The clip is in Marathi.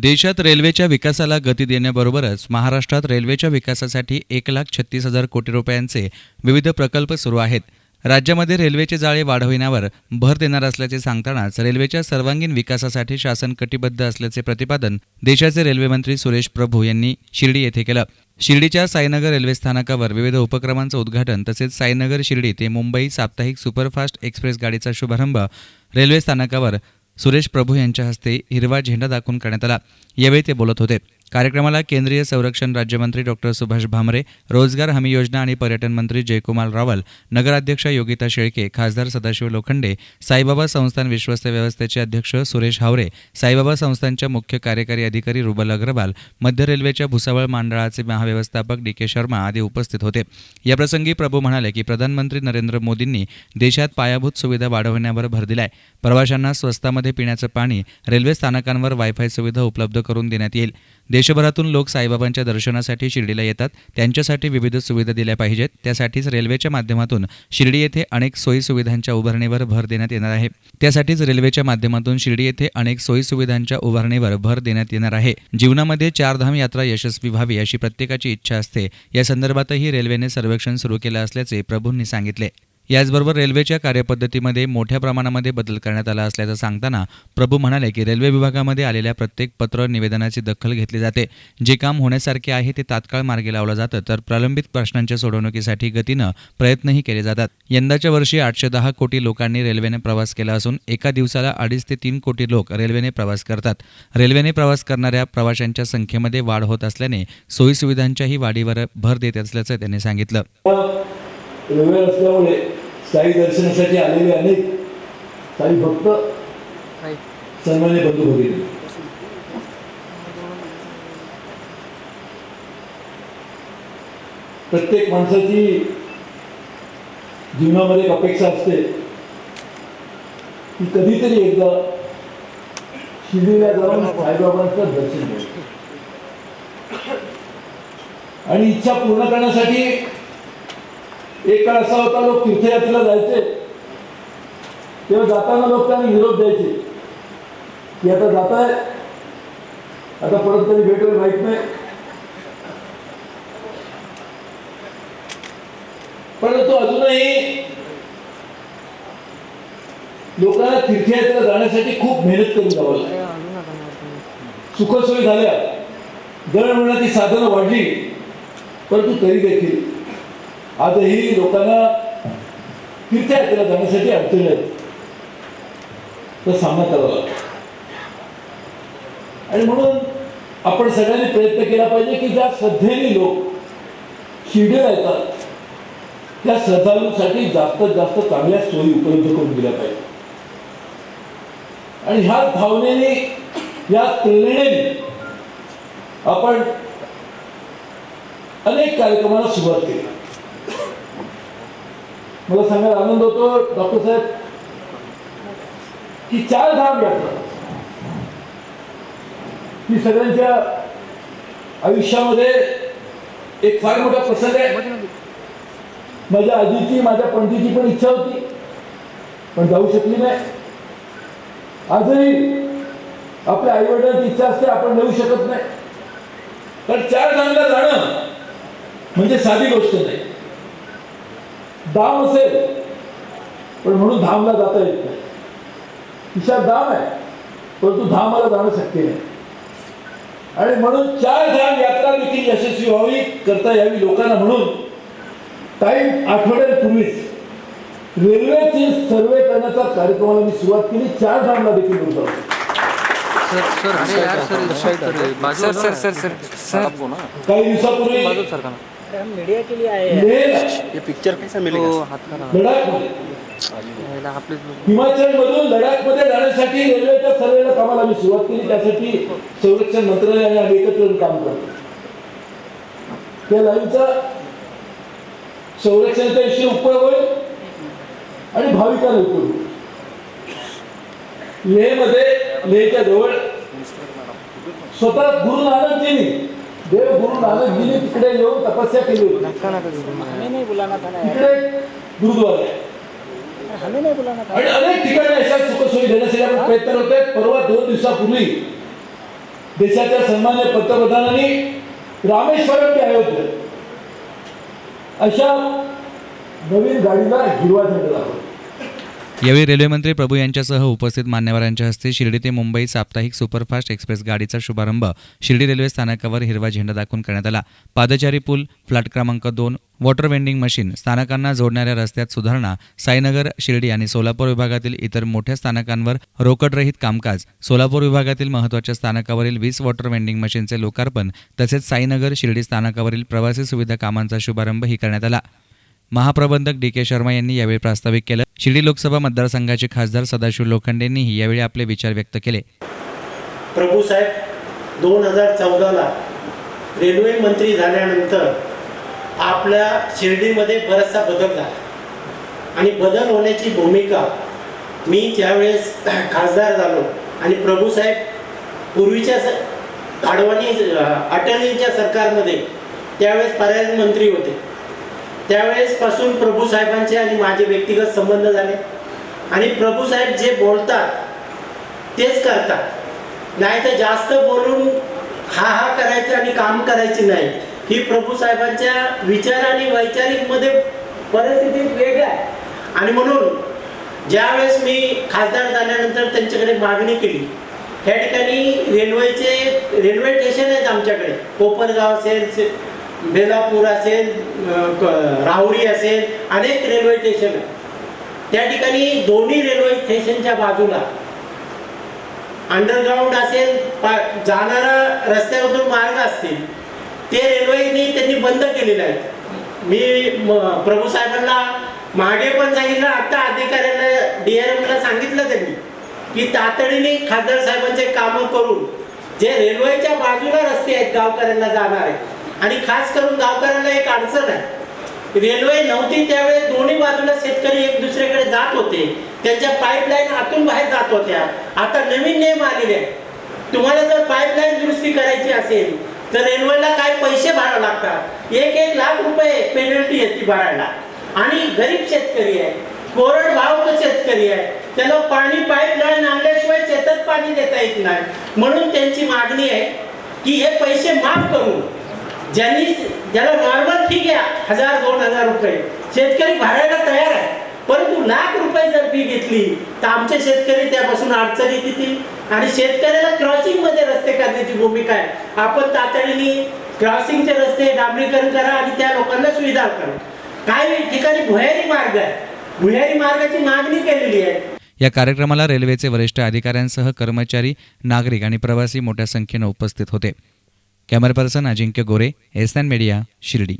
देशात रेल्वेच्या विकासाला गती देण्याबरोबरच महाराष्ट्रात रेल्वेच्या विकासासाठी एक लाख छत्तीस हजार कोटी रुपयांचे विविध प्रकल्प सुरू आहेत. राज्यामध्ये रेल्वेचे जाळे वाढविण्यावर भर देणार असल्याचे सांगतानाच रेल्वेच्या सर्वांगीण विकासासाठी शासन कटिबद्ध असल्याचे प्रतिपादन देशाचे रेल्वेमंत्री सुरेश प्रभू यांनी शिर्डी येथे केलं. शिर्डीच्या साईनगर रेल्वे स्थानकावर विविध उपक्रमांचं उद्घाटन तसेच साईनगर शिर्डी ते मुंबई साप्ताहिक सुपरफास्ट एक्सप्रेस गाडीचा शुभारंभ रेल्वे स्थानकावर सुरेश प्रभू यांच्या हस्ते हिरवा झेंडा दाखवून करण्यात आला. यावेळी ते बोलत होते. कार्यक्रमाला केंद्रीय संरक्षण राज्यमंत्री डॉक्टर सुभाष भामरे रोजगार हमी योजना आणि पर्यटन मंत्री जयकुमार रावल नगराध्यक्ष योगिता शेळके खासदार सदाशिव लोखंडे साईबाबा संस्थान विश्वस्त व्यवस्थेचे अध्यक्ष सुरेश हावरे साईबाबा संस्थानच्या मुख्य कार्यकारी अधिकारी रुबल अग्रवाल मध्य रेल्वेच्या भुसावळ मंडळाचे महाव्यवस्थापक डी के शर्मा आदी उपस्थित होते. याप्रसंगी प्रभू म्हणाले की प्रधानमंत्री नरेंद्र मोदींनी देशात पायाभूत सुविधा वाढवण्यावर भर दिलाय. प्रवाशांना स्वस्तामध्ये पिण्याचं पाणी रेल्वे स्थानकांवर वायफाय सुविधा उपलब्ध करून देण्यात येईल. देशभरातून लोक साईबाबांच्या दर्शनासाठी शिर्डीला येतात. त्यांच्यासाठी विविध सुविधा दिल्या पाहिजेत. त्यासाठीच रेल्वेच्या माध्यमातून शिर्डी येथे अनेक सोयी सुविधांच्या उभारणीवर भर देण्यात येणार आहे. त्यासाठीच रेल्वेच्या माध्यमातून शिर्डी येथे अनेक सोयी सुविधांच्या उभारणीवर भर देण्यात येणार आहे. जीवनामध्ये चारधाम यात्रा यशस्वी व्हावी अशी प्रत्येकाची इच्छा असते. या संदर्भातही रेल्वेने सर्वेक्षण सुरू केलं असल्याचे प्रभूंनी सांगितले. याचबरोबर रेल्वेच्या कार्यपद्धतीमध्ये मोठ्या प्रमाणामध्ये बदल करण्यात आला असल्याचं सांगताना प्रभू म्हणाले की रेल्वे विभागामध्ये आलेल्या प्रत्येक पत्र निवेदनाची दखल घेतली जाते. जे काम होण्यासारखे आहे ते तात्काळ मार्गी लावलं जातं तर प्रलंबित प्रश्नांच्या सोडवणुकीसाठी गतीनं प्रयत्नही केले जातात. यंदाच्या वर्षी आठशे दहा कोटी लोकांनी रेल्वेने प्रवास केला असून एका दिवसाला अडीच ते तीन कोटी लोक रेल्वेने प्रवास करतात. रेल्वेने प्रवास करणाऱ्या प्रवाशांच्या संख्येमध्ये वाढ होत असल्याने सोयीसुविधांच्याही वाढीवर भर देत असल्याचं त्यांनी सांगितलं. रेल्वे असल्यामुळे साई दर्शनासाठी आलेले अनेक साई भक्त सन्मान्य बंधू भगिनी प्रत्येक माणसाची जीवनामध्ये एक अपेक्षा असते की कधीतरी एकदा शिर्डीला जाऊन साईबाबांचं दर्शन घ्यायचं. आणि इच्छा पूर्ण करण्यासाठी एक काळ असा होता लोक तीर्थयात्रेला जायचे. तेव्हा जाताना लोक त्यांना निरोप द्यायचे. की आता जात आहे आता परत कधी भेटेल माहीत नाही. परंतु अजूनही लोकांना तीर्थयात्रा जाण्यासाठी खूप मेहनत करून जावं लागेल. सुखसोयी झाल्या. दळणवळणाची साधनं वाढली. परंतु तरी देखील आजही लोकांना तीर्थयात्रेला जाण्यासाठी अडचणी आहेत. तर सामना करावा लागतो. आणि म्हणून आपण सगळ्यांनी प्रयत्न केला पाहिजे की ज्या श्रद्धेने लोक शिर्डीला येतात त्या श्रद्धाळूंसाठी जास्तीत जास्त चांगल्या सोयी उपलब्ध करून दिल्या पाहिजे. आणि ह्या भावनेने या प्रेरणेने आपण अनेक कार्यक्रमाला सुरुवात केली. मला सांगायला आनंद होतो डॉक्टर साहेब की चार धाम यात्रा. ही सगळ्यांच्या आयुष्यामध्ये एक फार मोठा प्रसंग आहे. माझ्या आजीची माझ्या पणजीची पण इच्छा होती पण जाऊ शकली नाही. आजही आपल्या आईवडिलांची इच्छा असते आपण नेऊ शकत नाही. पण चार धामला जाणं म्हणजे साधी गोष्ट नाही. दाम असेल पण म्हणून धामला जाता येत नाही खिशात दाम आहे परंतु धामाला जाणं शक्य नाही आणि म्हणून चार धाम यात्रा देखील यशस्वी व्हावी करता यावी लोकांना म्हणून काही आठवड्यांपूर्वीच रेल्वेचे सर्वे करण्याचा कार्यक्रमाला मी सुरुवात केली चार धामला देखील गुंतवली सर सर अरे यार सर सर बाजू sir sir sir sir sir काही दिवसापूर्वी बाजू सर का मीडिया के लिए आए हैं। ये पिक्चर कैसा मिलेगा? हिमाचल मधून लडाखमध्ये. जाण्यासाठी रेल्वेच्या सर्वेला कामाला आम्ही सुरुवात केली. त्यासाठी संरक्षण मंत्रालयाने आम्ही एकत्र येऊन काम करतो. त्या लाईनचा संरक्षणाच्या विषयी उपयोग होईल आणि भाविकांना उपयोग होईल. लेहमध्ये लेहच्या जवळ स्वतः गुरु नानकजींनी देव गुरु नानकजींनी तिकडे येऊन तपस्या केली. होती तिकडे गुरुद्वारा. आहे हमें नहीं बुलाना था आणि अनेक ठिकाणी अशा सुखसोयी देण्यासाठी आपण प्रयत्न करतोय. परवा दोन दिवसापूर्वी देशाच्या सन्मान्य पंतप्रधानांनी रामेश्वरम ते अयोध्या अशा नवीन गाडीला हिरवा झेंडा दाखवला. यावेळी रेल्वेमंत्री प्रभू यांच्यासह उपस्थित मान्यवरांच्या हस्ते शिर्डी ते मुंबई साप्ताहिक सुपरफास्ट एक्सप्रेस गाडीचा शुभारंभ शिर्डी रेल्वे स्थानकावर हिरवा झेंडा दाखवून करण्यात आला. पादचारी पूल फ्लॅट क्रमांक दोन वॉटर वेंडिंग मशीन स्थानकांना जोडणाऱ्या रस्त्यात सुधारणा साईनगर शिर्डी आणि सोलापूर विभागातील इतर मोठ्या स्थानकांवर रोकडरहित कामकाज सोलापूर विभागातील महत्त्वाच्या स्थानकावरील वीस वॉटर वेंडिंग मशीनचे लोकार्पण तसेच साईनगर शिर्डी स्थानकावरील प्रवासी सुविधा कामांचा शुभारंभही करण्यात आला. महाप्रबंधक डी के शर्मा यांनी यावेळी प्रास्ताविक केलं. शिर्डी लोकसभा मतदारसंघाचे खासदार सदाशिव लोखंडेंनीही यावेळी आपले विचार व्यक्त केले. प्रभूसाहेब दोन हजार चौदाला रेल्वे मंत्री झाल्यानंतर आपल्या शिर्डीमध्ये बराचसा बदल झाला. आणि बदल होण्याची भूमिका मी ज्यावेळेस खासदार झालो. आणि प्रभूसाहेब पूर्वीच्या स आडवाणी अटलींच्या सरकारमध्ये त्यावेळेस पर्यावरण मंत्री होते. त्यावेळेसपासून प्रभूसाहेबांचे आणि माझे व्यक्तिगत संबंध झाले. आणि प्रभू साहेब जे बोलतात तेच करतात. नाही तर जास्त बोलून हा हा करायचं आणि काम करायची नाही. ही प्रभू साहेबांच्या विचार आणि वैचारिकमध्ये परिस्थिती वेगळी आहे. आणि म्हणून ज्यावेळेस मी खासदार झाल्यानंतर त्यांच्याकडे मागणी केली. ह्या ठिकाणी रेल्वेचे रेल्वे स्टेशन आहेत आमच्याकडे. कोपरगाव असेल बेलापूर असेल क- राहुरी असेल अनेक रेल्वे स्टेशन त्या ठिकाणी दोन्ही रेल्वे स्टेशनच्या बाजूला अंडरग्राऊंड असेल पा- जाणारा रस्त्यावरून मार्ग असतील ते रेल्वेनी त्यांनी बंद केलेले आहेत. मी म- प्रभू साहेबांना मागे पण सांगितलं आता अधिकाऱ्यांना डीआरएमला सांगितलं त्यांनी की तातडीने खासदार साहेबांचे कामं करून जे रेल्वेच्या बाजूला रस्ते आहेत गावकऱ्यांना जाणारे आणि खास करून गावकऱ्यांना एक अडचण आहे. रेल्वे नव्हती त्यावेळेस दोन्ही बाजूला शेतकरी एक दुसरीकडे जात होते. त्यांच्या पाईपलाईन आतून बाहेर जात होत्या. आता नवीन नियम आलेले आहेत. तुम्हाला जर पाईपलाईन दुरुस्ती करायची असेल तर रेल्वेला काय पैसे भरावे लागतात. एक एक लाख रुपये पेनल्टी येते भरायला. आणि गरीब शेतकरी आहे. कोरड भाव शेतकरी आहे. त्याला पाणी पाईपलाईन आणल्याशिवाय शेतात पाणी देता येत नाही. म्हणून त्यांची मागणी आहे की हे पैसे माफ करून ज्यांनी ज्याला नॉर्मल ठीक आहे हजार दोन हजार रुपये. शेतकरी भरायला तयार आहे. परंतु लाख रुपये जर फी घेतली तर आमचे शेतकरी त्यापासून अडचणीत येतील. आणि शेतकऱ्याला क्रॉसिंगमध्ये रस्ते करण्याची भूमिका आहे. आपण तातडीने क्रॉसिंगचे रस्ते डांबरीकरण करा आणि त्या लोकांना सुविधा करा. काही ठिकाणी भुयारी मार्ग आहे. भुयारी मार्गाची मागणी केलेली आहे. या कार्यक्रमाला रेल्वेचे वरिष्ठ अधिकाऱ्यांसह कर्मचारी नागरिक आणि प्रवासी मोठ्या संख्येनं उपस्थित होते. Camera person Ajinkya Gore S N media Shirdi